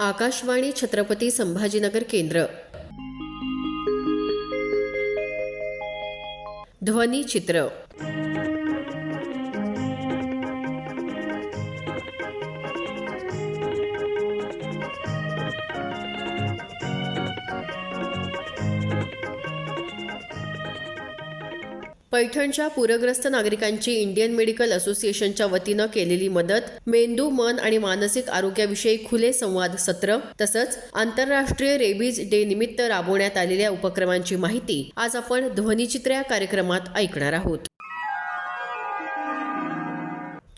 आकाशवाणी छत्रपती संभाजीनगर केंद्र. ध्वनी चित्र पैठणच्या पूरग्रस्त नागरिकांची इंडियन मेडिकल असोसिएशनच्या वतीनं केलेली मदत मेंदू मन आणि मानसिक आरोग्याविषयी खुले संवाद सत्र तसंच आंतरराष्ट्रीय रेबीज डे निमित्त राबवण्यात आलेल्या उपक्रमांची माहिती आज आपण ध्वनिचित्र या कार्यक्रमात ऐकणार आहोत.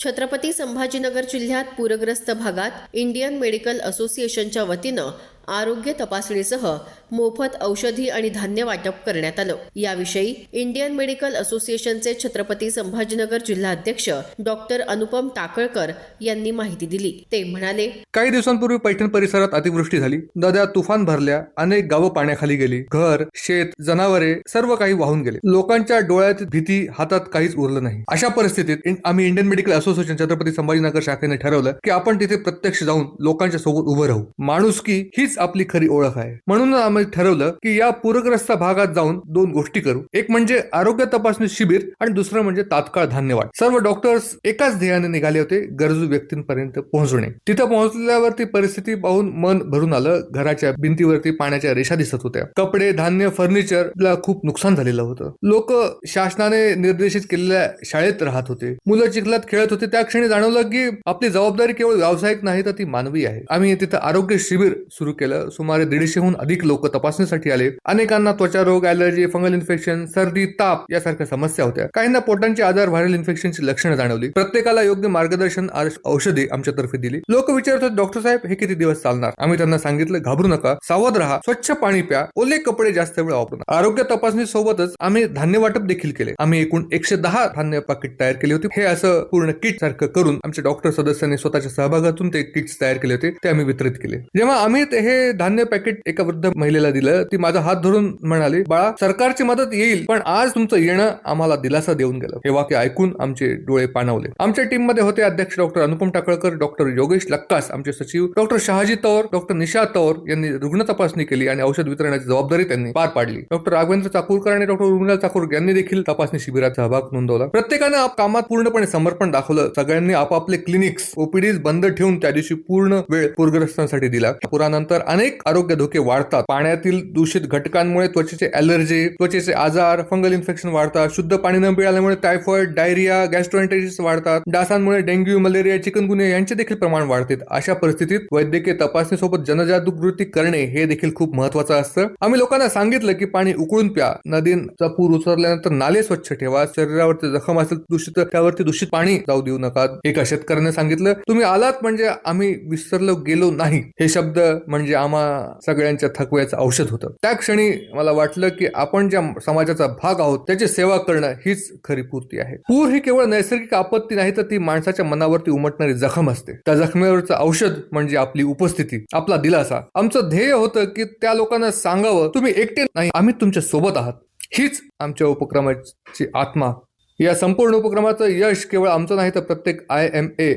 छत्रपती संभाजीनगर जिल्ह्यात पूरग्रस्त भागात इंडियन मेडिकल असोसिएशनच्या वतीनं आरोग्य तपासणीसह मोफत औषधी आणि धान्य वाटप करण्यात आलं. याविषयी इंडियन मेडिकल असोसिएशनचे छत्रपती संभाजीनगर जिल्हाध्यक्ष डॉक्टर अनुपम टाकळकर यांनी माहिती दिली. ते म्हणाले काही दिवसांपूर्वी पैठण परिसरात अतिवृष्टी झाली. नद्या तुफान भरल्या अनेक गावं पाण्याखाली गेली. घर शेत जनावरे सर्व काही वाहून गेले. लोकांच्या डोळ्यात भीती हातात काहीच उरलं नाही. अशा परिस्थितीत आम्ही Indian medical association Chhatrapati Sambhajinagar शाखेने ठरवलं की आपण तिथे प्रत्यक्ष जाऊन लोकांच्या सोबत उभं राहू. माणुसकी हीच आपली खरी ओळख आहे. म्हणून आम्ही ठरवलं की या पूरग्रस्त भागात जाऊन दोन गोष्टी करू. एक म्हणजे आरोग्य तपासणी शिबिर आणि दुसरं म्हणजे तात्काळ धान्यवाद सर्व डॉक्टर्स एकाच ध्येयाने निघाले होते गरजू व्यक्तींपर्यंत पोहोचणे तिथं पोहोचल्यावरती परिस्थिती पाहून मन भरून आलं. घराच्या भिंतीवरती पाण्याच्या रेषा दिसत होत्या. कपडे धान्य फर्निचर ला खूप नुकसान झालेलं होतं. लोक शासनाने निर्देशित केलेल्या शाळेत राहत होते. मुलं चिखलात खेळत होते. त्या क्षणी जाणवलं की आपली जबाबदारी केवळ व्यावसायिक नाही तर ती मानवी आहे. आम्ही तिथं आरोग्य शिबिर सुरू केलं सुमारे दीडशेहून अधिक लोक तपासणीसाठी आले. अनेकांना त्वचा रोग अलर्जी फंगल इन्फेक्शन सर्दी ताप यासारख्या समस्या होत्या. काहींना पोटांचे आजार व्हायरल इन्फेक्शनची लक्षणं जाणवली. प्रत्येकाला योग्य मार्गदर्शन औषधी आमच्यातर्फे दिली. लोक विचारत होते डॉक्टर साहेब हे किती दिवस चालणार? आम्ही त्यांना सांगितलं घाबरू नका. सावध राहा. स्वच्छ पाणी प्या. ओले कपडे जास्त वेळ वापरू नका. आरोग्य तपासणी सोबतच आम्ही धान्य वाटप देखील केले. आम्ही एकूण एकशे दहा धान्य पाकिट तयार केली होती. हे असं पूर्ण किट सारखं करून आमच्या डॉक्टर सदस्यांनी स्वतःच्या सहभागातून ते किट्स तयार केले होते. ते आम्ही वितरित केले. जेव्हा आम्ही ते- हे धान्य पॅकेट एका वृद्ध महिलेला दिलं. ती माझा हात धरून म्हणाली बाळा सरकारची मदत येईल पण आज तुमचं येणं आम्हाला दिलासा देऊन गेलं. हे वाक्य ऐकून आमचे डोळे पाणावले. आमच्या टीममध्ये होते अध्यक्ष डॉक्टर अनुपम टाकळकर डॉक्टर योगेश लक्कास आमचे सचिव डॉक्टर शहाजी तौर डॉक्टर निशा तौर यांनी रुग्ण तपासणी केली आणि औषध वितरणाची जबाबदारी त्यांनी पार पाडली. डॉक्टर राघवेंद्र चाकूरकर आणि डॉक्टर उर्मिला चाकूर यांनी देखील तपासणी शिबिरात सहभाग नोंदवला. प्रत्येकानं कामात पूर्णपणे समर्पण दाखवलं. सगळ्यांनी आपापले क्लिनिक्स ओपीडीज बंद ठेवून त्या दिवशी पूर्ण वेळ पूरग्रस्तांसाठी दिला. पुरानंतर अनेक आरोग्य धोके वाढतात. पाण्यातील दूषित घटकांमुळे त्वचेचे अलर्जी त्वचेचे आजार फंगल इन्फेक्शन वाढतात. शुद्ध पाणी न मिळाल्यामुळे टायफॉइड डायरिया गॅस्ट्रोएंटायटिस वाढतात. डासांमुळे डेंग्यू मलेरिया चिकनगुनिया यांचे देखील प्रमाण वाढते. अशा परिस्थितीत वैद्यकीय तपासणीसोबत जनजागृती करणे हे देखील खूप महत्वाचं असतं. आम्ही लोकांना सांगितलं की पाणी उकळून प्या. नदींचा पूर उचरल्यानंतर नाले स्वच्छ ठेवा. शरीरावरती जखम असेल दूषित त्यावरती दूषित पाणी जाऊ देऊ नका. एका शेतकऱ्याने सांगितलं तुम्ही आलात म्हणजे आम्ही विसरलो गेलो नाही. हे शब्द म्हणजे आम्हा सगळ्यांच्या थकव्याचं औषध होतं. त्या क्षणी मला वाटलं की आपण ज्या समाजाचा भाग आहोत त्याची सेवा करणं हीच खरी पूर्ती आहे. पूर ही केवळ नैसर्गिक आपत्ती नाही तर ती माणसाच्या मनावरती उमटणारी जखम असते. त्या जखमेवरचं औषध म्हणजे आपली उपस्थिती आपला दिलासा. आमचं ध्येय होतं की त्या लोकांना सांगावं तुम्ही एकटे नाही आम्ही तुमच्यासोबत आहात. हीच आमच्या उपक्रमाची आत्मा. या संपूर्ण उपक्रमाचं यश केवळ आमचं नाही तर प्रत्येक I M A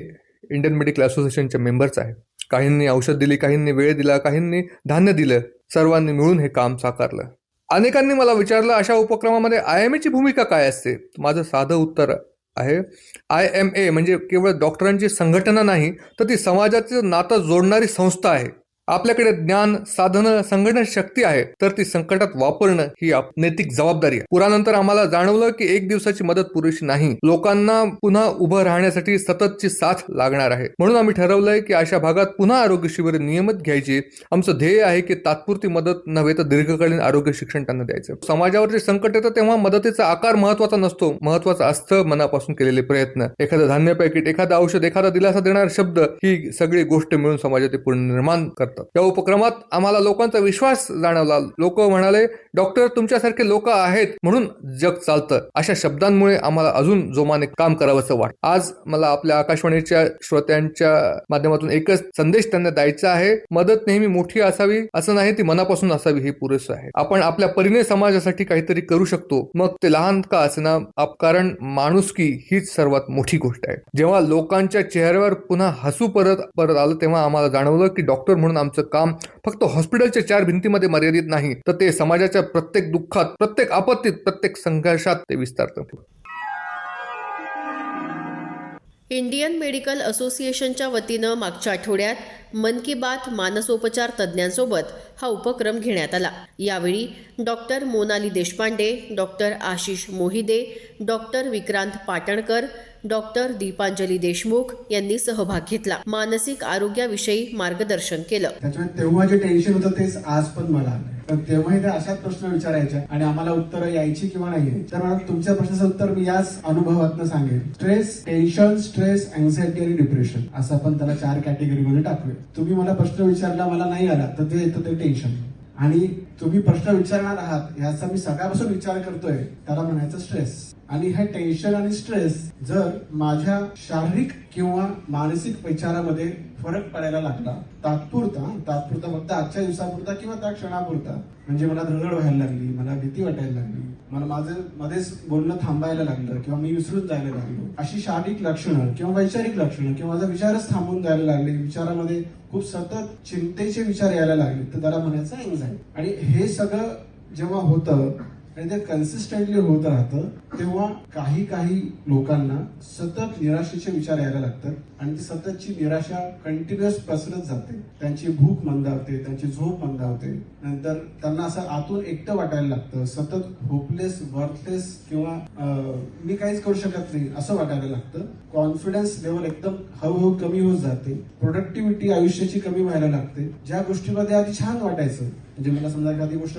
Indian medical असोसिएशनच्या मेंबरचं आहे. काहींनी औषध दिली काहींनी वेळ दिला काहींनी धान्य दिलं सर्वांनी मिळून हे काम साकारलं. अनेकांनी मला विचारलं अशा उपक्रमामध्ये आय एम एची भूमिका काय असते? माझं साधं उत्तर आहे आय एम ए म्हणजे केवळ डॉक्टरांची संघटना नाही तर ती समाजाचं नातं जोडणारी संस्था आहे. आपल्याकडे ज्ञान साधनं संघटन शक्ती आहे तर ती संकटात वापरणं ही आप- नैतिक जबाबदारी आहे. पुरानंतर आम्हाला जाणवलं की एक दिवसाची मदत पुरेशी नाही. लोकांना पुन्हा उभं राहण्यासाठी सततची साथ लागणार आहे. म्हणून आम्ही ठरवलंय की अशा भागात पुन्हा आरोग्य शिबिर नियमित घ्यायची. आमचं ध्येय आहे की तात्पुरती मदत नव्हे तर दीर्घकालीन आरोग्य शिक्षण त्यांना द्यायचं. समाजावर जे संकट येतं तेव्हा मदतीचा आकार महत्त्वाचा नसतो. महत्त्वाचा असतं मनापासून केलेले प्रयत्न. एखादं धान्य पॅकेट एखादं औषध एखादा दिलासा देणारा शब्द ही सगळी गोष्ट मिळून समाजात पुनर्निर्माण करतात. या उपक्रमात आम्हाला लोकांचा विश्वास जाणवला. लोक म्हणाले डॉक्टर तुमच्यासारखे लोक आहेत म्हणून जग चालतं. अशा शब्दांमुळे आम्हाला अजून जोमाने काम करावंसं वाटत. आज मला आपल्या आकाशवाणीच्या श्रोत्यांच्या माध्यमातून एकच संदेश त्यांना द्यायचा आहे. मदत नेहमी मोठी असावी असं नाही ती मनापासून असावी हे पुरेसं आहे. आपण आपल्या परीने समाजासाठी काहीतरी करू शकतो. मग ते लहान का असेना? कारण माणुसकी हीच सर्वात मोठी गोष्ट आहे. जेव्हा लोकांच्या चेहऱ्यावर पुन्हा हसू परत परत आलं तेव्हा आम्हाला जाणवलं की डॉक्टर म्हणून आमचं काम फक्त हॉस्पिटलच्या चार भिंतीमध्ये मर्यादित नाही तर ते समाजाच्या प्रत्येक दुःखात प्रत्येक आपत्तीत प्रत्येक संघर्षात ते विस्तारतं इंडियन मेडिकल असोसिएशनच्या वतीनं मागच्या आठवड्यात मन की बात मानसोपचार तज्ज्ञांसोबत हा उपक्रम घेण्यात आला. यावेळी doctor Monali Deshpande doctor Ashish Mohide doctor Vikrant Patankar doctor Dipanjali Deshmukh यांनी सहभाग घेतला. मानसिक आरोग्याविषयी मार्गदर्शन केलं. त्याच्यामुळे तेव्हा जे टेन्शन होतं तेच आज पण मला पण तेव्हाही ते अशाच प्रश्न विचारायच्या आणि आम्हाला उत्तरं यायची किंवा नाही तर मला तुमच्या प्रश्नाचं उत्तर मी याच अनुभवातनं सांगेन. स्ट्रेस टेन्शन स्ट्रेस अँझायटी आणि डिप्रेशन असं आपण त्याला चार कॅटेगरीमध्ये टाकूया. तुम्ही मला प्रश्न विचारला मला नाही आला तर ते येतं ते टेन्शन आणि तुम्ही प्रश्न विचारणार आहात याचा मी सकाळपासून विचार करतोय त्याला म्हणायचं स्ट्रेस आणि हे टेन्शन आणि स्ट्रेस जर माझ्या शारीरिक किंवा मानसिक विचारामध्ये फरक पडायला लागला तात्पुरता तात्पुरता फक्त आजच्या दिवसापुरता किंवा त्या क्षणापुरता म्हणजे मला रगड व्हायला लागली मला भीती वाटायला लागली मला माझं मध्येच बोलणं थांबायला लागलं किंवा मी विसरून जायला लागलो अशी शारीरिक लक्षणं किंवा वैचारिक लक्षणं किंवा माझा विचारच थांबून जायला लागले विचारामध्ये खूप सतत चिंतेचे विचार यायला लागले तर त्याला म्हणायचं अँझायटी आणि हे सगळं जेव्हा होतं आणि ते कन्सिस्टंटली होत राहतं तेव्हा काही काही लोकांना सतत निराशेचे विचार यायला लागतात आणि ती सततची निराशा कंटिन्युअस पसरत जाते. त्यांची भूक मंदावते त्यांची झोप मंदावते. नंतर त्यांना असं आतून एकटं वाटायला लागतं सतत होपलेस वर्थलेस किंवा मी काहीच करू शकत नाही असं वाटायला लागतं. कॉन्फिडन्स लेवल एकदम हळूहळू कमी होत जाते. प्रोडक्टिव्हिटी आयुष्याची कमी व्हायला लागते. ज्या गोष्टीमध्ये आधी छान वाटायचं म्हणजे मला समजा एखादी गोष्ट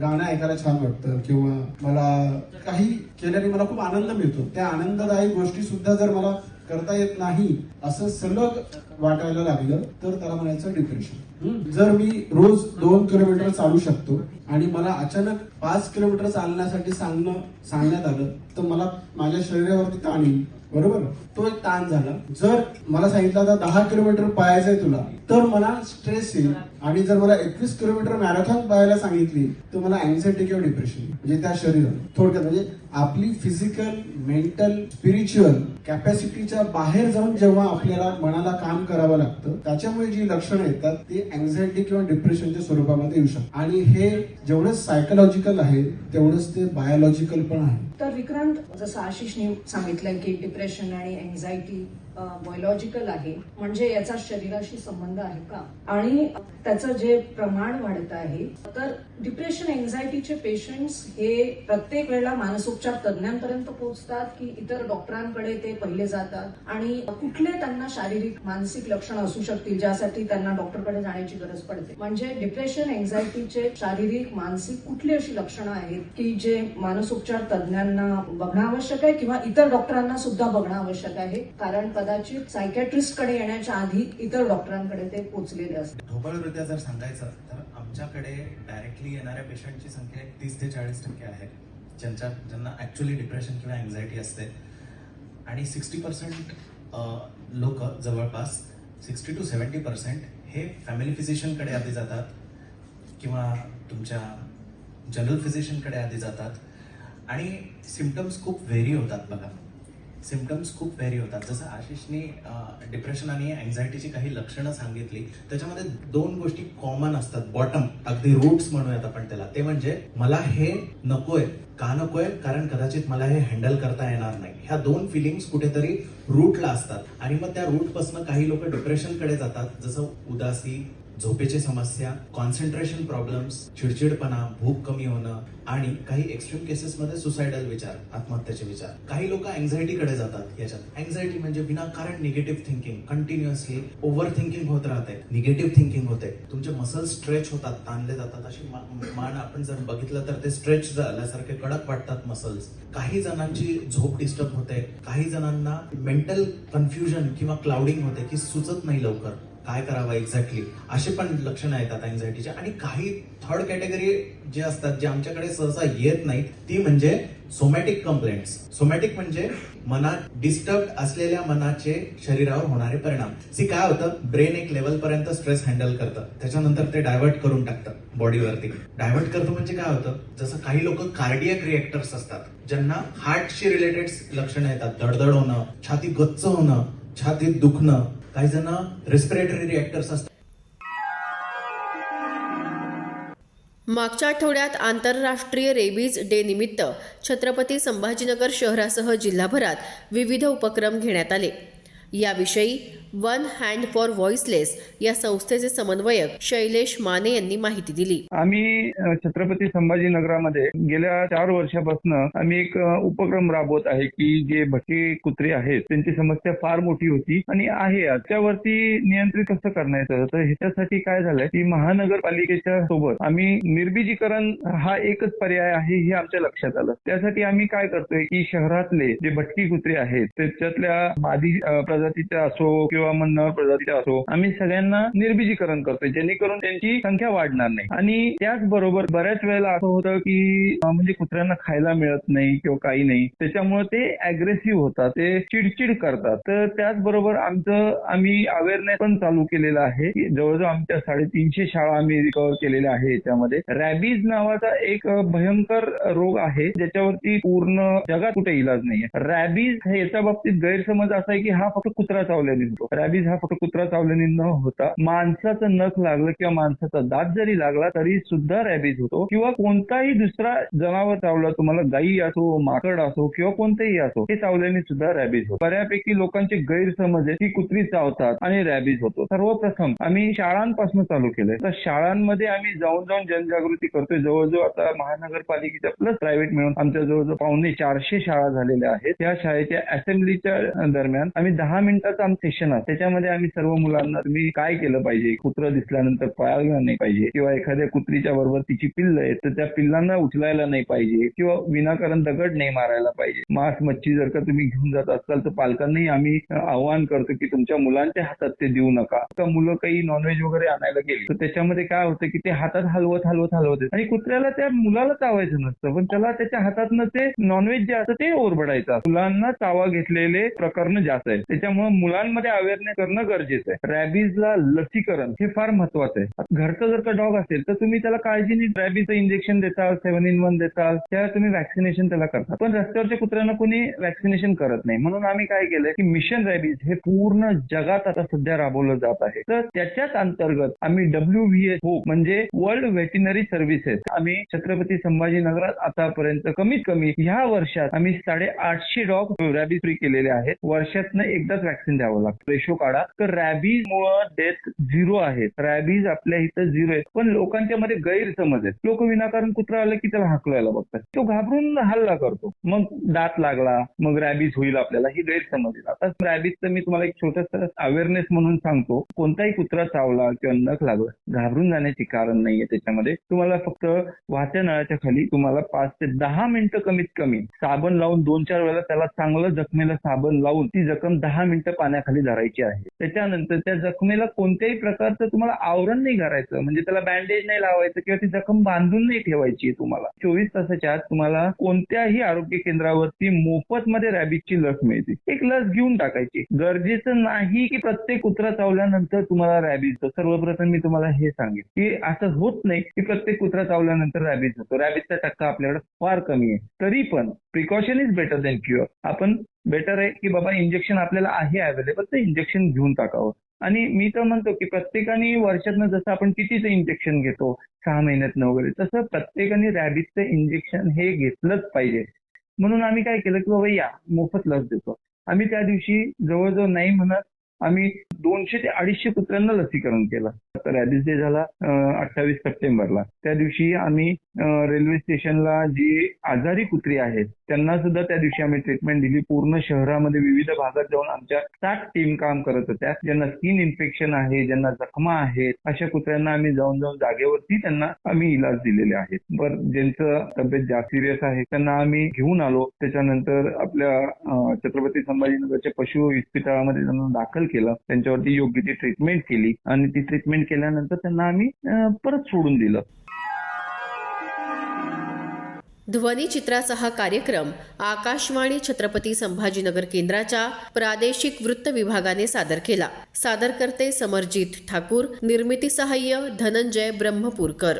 गाणं ऐकायला छान वाटतं किंवा मला काही केल्याने मला खूप आनंद मिळतो. त्या आनंददायी गोष्टी सुद्धा जर मला करता येत नाही असं सलग वाटायला लागलं तर त्याला म्हणायचं डिप्रेशन. जर मी रोज दोन किलोमीटर चालू शकतो आणि मला अचानक पाच किलोमीटर चालण्यासाठी सांगणं सांगण्यात आलं तर मला माझ्या शरीरावरती ताण येईल. बरोबर? तो एक ताण झाला. जर मला सांगितलं आता दहा किलोमीटर पाहायचंय तुला तर मला स्ट्रेस येईल. आणि जर मला एकवीस किलोमीटर मॅरेथॉन पळायला सांगितली तर मला अँझायटी किंवा डिप्रेशन म्हणजे त्या शरीरात थोडक्यात म्हणजे आपली फिजिकल मेंटल स्पिरिच्युअल कॅपॅसिटीच्या बाहेर जाऊन जेव्हा आपल्याला मनाला काम करावं लागतं त्याच्यामुळे जी लक्षणं येतात ती अँझायटी किंवा डिप्रेशनच्या स्वरूपामध्ये येऊ शकतात आणि हे जेवढं सायकोलॉजिकल आहे तेवढंच ते बायोलॉजिकल पण आहे. तर विक्रांत जसं आशिषने सांगितलंय की डिप्रेशन आणि अँझायटी बायोलॉजिकल आहे. म्हणजे याचा शरीराशी संबंध आहे का? आणि त्याचं जे प्रमाण वाढत आहे तर डिप्रेशन एन्झायटीचे पेशंट्स हे प्रत्येक वेळेला मानसोपचार तज्ज्ञांपर्यंत पोहोचतात की इतर डॉक्टरांकडे ते पहिले जातात. आणि कुठले त्यांना शारीरिक मानसिक लक्षणं असू शकतील ज्यासाठी त्यांना डॉक्टरकडे जाण्याची गरज पडते. म्हणजे डिप्रेशन एन्झायटीचे शारीरिक मानसिक कुठली अशी लक्षणं आहेत की जे मानसोपचार तज्ज्ञांना बघणं आवश्यक आहे किंवा इतर डॉक्टरांना सुद्धा बघणं आवश्यक आहे? कारण कदाचित सायकॅट्रिस्टकडे येण्याच्या आधी इतर डॉक्टरांकडे ते पोचलेले असतात. ढोबळरित्या जर सांगायचं तर आमच्याकडे डायरेक्टली येणाऱ्या पेशंटची संख्या एक तीस ते चाळीस टक्के आहे ज्यांच्या ज्यांना ऍक्च्युली डिप्रेशन किंवा अँझायटी असते. आणि सिक्स्टी पर्सेंट लोक जवळपास सिक्स्टी टू सेवन्टी पर्सेंट हे फॅमिली फिजिशियनकडे आधी जातात किंवा तुमच्या जनरल फिजिशियनकडे आधी जातात. आणि सिमटम्स खूप व्हेरी होतात बघा. सिमटम्स खूप व्हेरी होतात. जसं आशिषने डिप्रेशन आणि अँझायटीची काही लक्षणं सांगितली त्याच्यामध्ये दोन गोष्टी कॉमन असतात. बॉटम अगदी रूट्स म्हणूयात आपण त्याला. ते म्हणजे मला हे नकोय का नकोय कारण कदाचित मला हे हँडल करता येणार नाही. ह्या दोन फिलिंग्स कुठेतरी रूटला असतात. आणि मग त्या रूटपासून काही लोक डिप्रेशनकडे जातात. जसं उदासी झोपेची समस्या कॉन्सन्ट्रेशन प्रॉब्लेम्स चिडचिडपणा भूक कमी होणं आणि काही एक्स्ट्रीम केसेसमध्ये सुसायडल विचार आत्महत्याचे विचार. काही लोक अँझायटीकडे जातात याच्यात. अँझायटी म्हणजे विनाकारण negative thinking continuously over thinking होत राहते. निगेटिव्ह थिंकिंग होते. तुमचे मसल स्ट्रेच होतात ताणले जातात. अशी मान आपण जर बघितलं तर ते स्ट्रेच झाल्यासारखे कडक वाटतात मसल्स काही जणांची झोप डिस्टर्ब होते. काही जणांना मेंटल कन्फ्युजन किंवा क्लाउडिंग होते की सुचत नाही लवकर. काय करावं एक्झॅक्टली असे पण लक्षणं येतात अँझायटीचे आणि काही थर्ड कॅटेगरी जे असतात जे आमच्याकडे सहसा येत नाहीत ती म्हणजे सोमॅटिक कंप्लेंट्स सोमॅटिक म्हणजे मनात डिस्टर्ब असलेल्या मनाचे शरीरावर होणारे परिणाम. सी काय होतं? ब्रेन एक लेवल पर्यंत स्ट्रेस हँडल करतं. त्याच्यानंतर ते डायव्हर्ट करून टाकतं बॉडीवरती डायव्हर्ट करतं म्हणजे काय होतं? जसं काही लोक कार्डियक रिएक्टर्स असतात ज्यांना हार्टशी रिलेटेड लक्षणं येतात. धडधड होणं छाती गच्च होणं छातीत दुखणं. काही जण रेस्पिरेटरी रिॲक्टर्स असतात. मागच्या आठवड्यात आंतरराष्ट्रीय रेबीज डे निमित्त छत्रपती संभाजीनगर शहरासह जिल्हाभरात विविध उपक्रम घेण्यात आले. याविषयी वन हँड फॉर व्हॉइसलेस या संस्थेचे समन्वयक शैलेश माने यांनी माहिती दिली. आम्ही छत्रपती छत्रपती संभाजीनगरामध्ये गेल्या चार वर्षापासून आम्ही एक उपक्रम राबवत आहे की जे भटके कुत्रे आहेत त्यांची समस्या फार मोठी होती आणि आहे. त्यावरती नियंत्रित कसं करण्याचं? तर ह्याच्यासाठी काय झालंय की महानगरपालिकेच्या सोबत आम्ही निर्बीजीकरण हा एकच पर्याय आहे हे आमच्या लक्षात आलं. त्यासाठी आम्ही काय करतोय की शहरातले जे भटकी कुत्रे आहेत त्याच्यातल्या मादी प्रजातीच्या असो किंवा मग प्रजातीचा असो आम्ही सगळ्यांना निर्बिजीकरण करतोय जेणेकरून त्यांची संख्या वाढणार नाही. आणि त्याचबरोबर बऱ्याच वेळेला असं होतं की म्हणजे कुत्र्यांना खायला मिळत नाही किंवा काही नाही. त्याच्यामुळे ते अग्रेसिव्ह होतात ते चिडचिड करतात. तर त्याचबरोबर आमचं आम्ही अवेअरनेस पण चालू केलेलं आहे की जवळजवळ आमच्या साडेतीनशे शाळा आम्ही रिकव्हर केलेल्या आहे याच्यामध्ये. रॅबीज नावाचा एक भयंकर रोग आहे ज्याच्यावरती पूर्ण जगात कुठे इलाज नाहीये. रॅबीज हे याच्या बाबतीत गैरसमज असा आहे की हा फक्त कुत्रा चावल्याने होतो. रॅबीज हा फक्त कुत्रा चावल्याने न होता माणसाचं नख लागलं किंवा माणसाचा दात जरी लागला तरी सुद्धा रॅबीज होतो. किंवा कोणताही दुसरा जनावर चावला तुम्हाला गाई असो माकड असो किंवा कोणतेही असो हे चावल्याने सुद्धा रॅबीज होतो. बऱ्यापैकी लोकांचे गैरसमज आहे की कुत्री चावतात आणि रॅबीज होतो. सर्वप्रथम आम्ही शाळांपासून चालू केलंय. तर शाळांमध्ये आम्ही जाऊन जाऊन जनजागृती करतोय. जवळजवळ आता महानगरपालिकेच्या प्लस प्रायव्हेट मिळून आमच्या जवळजवळ पावणे चारशे शाळा झालेल्या आहेत. त्या शाळेच्या असेंब्लीच्या दरम्यान आम्ही दहा मिनिटाचं आमचं सेशन ना त्याच्यामध्ये आम्ही सर्व मुलांना तुम्ही काय केलं पाहिजे? कुत्र दिसल्यानंतर पळायला नाही पाहिजे किंवा एखाद्या कुत्रीच्या बरोबर तिची पिल्ल आहे तर त्या पिल्लांना उचलायला नाही पाहिजे किंवा विनाकारण दगड नाही मारायला पाहिजे. मांस मच्छी जर का तुम्ही घेऊन जात असाल तर पालकांनाही आम्ही आवाहन करतो की तुमच्या मुलांच्या हातात ते देऊ नका. का मुलं काही नॉनव्हेज वगैरे आणायला गेली तर त्याच्यामध्ये काय होतं की ते हातात हलवत हलवत हलवत आणि कुत्र्याला त्या मुलाला चावायचं नसतं पण त्याला त्याच्या हातातनं ते नॉनव्हेज जे असतं ते ओरबडायचं मुलांना चावा घेतलेले प्रकरण जास्त आहेत. त्याच्यामुळे मुलांमध्ये अवेअरनेस करणं गरजेचं आहे. रॅबीजला लसीकरण हे फार महत्वाचं आहे. घरचं जर का डॉग असेल तर तुम्ही त्याला काळजीने रॅबीचं इंजेक्शन देताल सेव्हन इन वन देताल त्या तुम्ही वॅक्सिनेशन त्याला करता पण रस्त्यावरच्या कुत्र्यांना कोणी व्हॅक्सिनेशन करत नाही. म्हणून आम्ही काय केलंय की मिशन रॅबीज हे पूर्ण जगात आता सध्या राबवलं जात आहे. तर त्याच्याच अंतर्गत आम्ही डब्ल्यू व्ही एस हो म्हणजे वर्ल्ड व्हेटिनरी सर्व्हिसेस आम्ही छत्रपती संभाजीनगरात आतापर्यंत कमीत कमी ह्या वर्षात आम्ही साडे आठशे डॉग रॅबीज फ्री केलेले आहेत. वर्षातनं एकदाच वॅक्सिन द्यावं लागतं. रेशो काढा. तर रॅबीज मुळे डेथ झिरो आहेत रॅबीज आपल्या इथं झिरो आहेत पण लोकांच्या मध्ये गैरसमज आहेत. लोक विनाकारण कुत्रा आलं की त्याला हाकलायला बघतात. तो घाबरून हल्ला करतो. मग दात लागला मग रॅबीज होईल आपल्याला. ही गैरसमज आहेत. आता रॅबीजचं मी तुम्हाला एक छोटस अवेअरनेस म्हणून सांगतो. कोणताही कुत्रा चावला किंवा नख लागला घाबरून जाण्याचे कारण नाहीये त्याच्यामध्ये. तुम्हाला फक्त वाहत्या नळाच्या खाली तुम्हाला पाच ते दहा मिनिटं कमीत कमी साबण लावून दोन चार वेळेला त्याला चांगलं जखमेला साबण लावून ती जखम दहा मिनिटं पाण्याखाली धरायची. आहे. त्याच्यानंतर त्या जखमेला कोणत्याही प्रकारचं तुम्हाला आवरण नाही करायचं म्हणजे त्याला बँडेज नाही लावायचं किंवा ती जखम बांधून नाही ठेवायची तुम्हाला. चोवीस तासाच्या आत तुम्हाला कोणत्याही आरोग्य केंद्रावरती मोफत मध्ये रॅबिटची लस मिळते. एक लस घेऊन टाकायची. गरजेचं नाही की प्रत्येक कुत्रा चावल्यानंतर तुम्हाला रॅबीज सर्वप्रथम मी तुम्हाला हे सांगेन की असं होत नाही की प्रत्येक कुत्रा चावल्यानंतर रॅबीज होतो. रॅबीजचा टक्का आपल्याकडे फार कमी आहे. तरी पण precaution is better than cure आपण बेटर आहे की बाबा इंजेक्शन आपल्याला आहे अवेलेबल तर इंजेक्शन घेऊन टाकावं. आणि मी तर म्हणतो की प्रत्येकाने वर्षातनं जसं आपण कितीचं इंजेक्शन घेतो सहा महिन्यातनं वगैरे तसं प्रत्येकाने रॅबिटचं इंजेक्शन हे घेतलंच पाहिजे. म्हणून आम्ही काय केलं की बाबा या मोफत लस देतो. आम्ही त्या दिवशी जवळजवळ नाही म्हणत आम्ही दोनशे ते अडीचशे कुत्र्यांना लसीकरण केलं. आता रॅबिस डे झाला अठ्ठावीस सप्टेंबरला. त्या दिवशी आम्ही रेल्वे स्टेशनला जी आजारी कुत्री आहेत त्यांना सुद्धा त्या दिवशी आम्ही ट्रीटमेंट दिली. पूर्ण शहरामध्ये विविध भागात जाऊन आमच्या सात टीम काम करत होत्या. ज्यांना स्किन इन्फेक्शन आहे ज्यांना जखमा आहेत अशा कुत्र्यांना आम्ही जाऊन जाऊन जागेवरती त्यांना आम्ही इलाज दिलेले आहेत. बर ज्यांचं तब्येत जास्त सिरियस आहे त्यांना आम्ही घेऊन आलो. त्याच्यानंतर आपल्या छत्रपती संभाजीनगरच्या पशु इस्पितळामध्ये त्यांना दाखल केलं. त्यांच्यावरती योग्य ती ट्रीटमेंट केली आणि ती ट्रीटमेंट केल्यानंतर त्यांना आम्ही परत सोडून दिलं. ध्वनिचित्राचा हा कार्यक्रम आकाशवाणी छत्रपती संभाजीनगर केंद्राच्या प्रादेशिक वृत्त विभागाने सादर केला. सादरकर्ते समरजित ठाकूर निर्मिती सहाय्य धनंजय ब्रह्मपूरकर.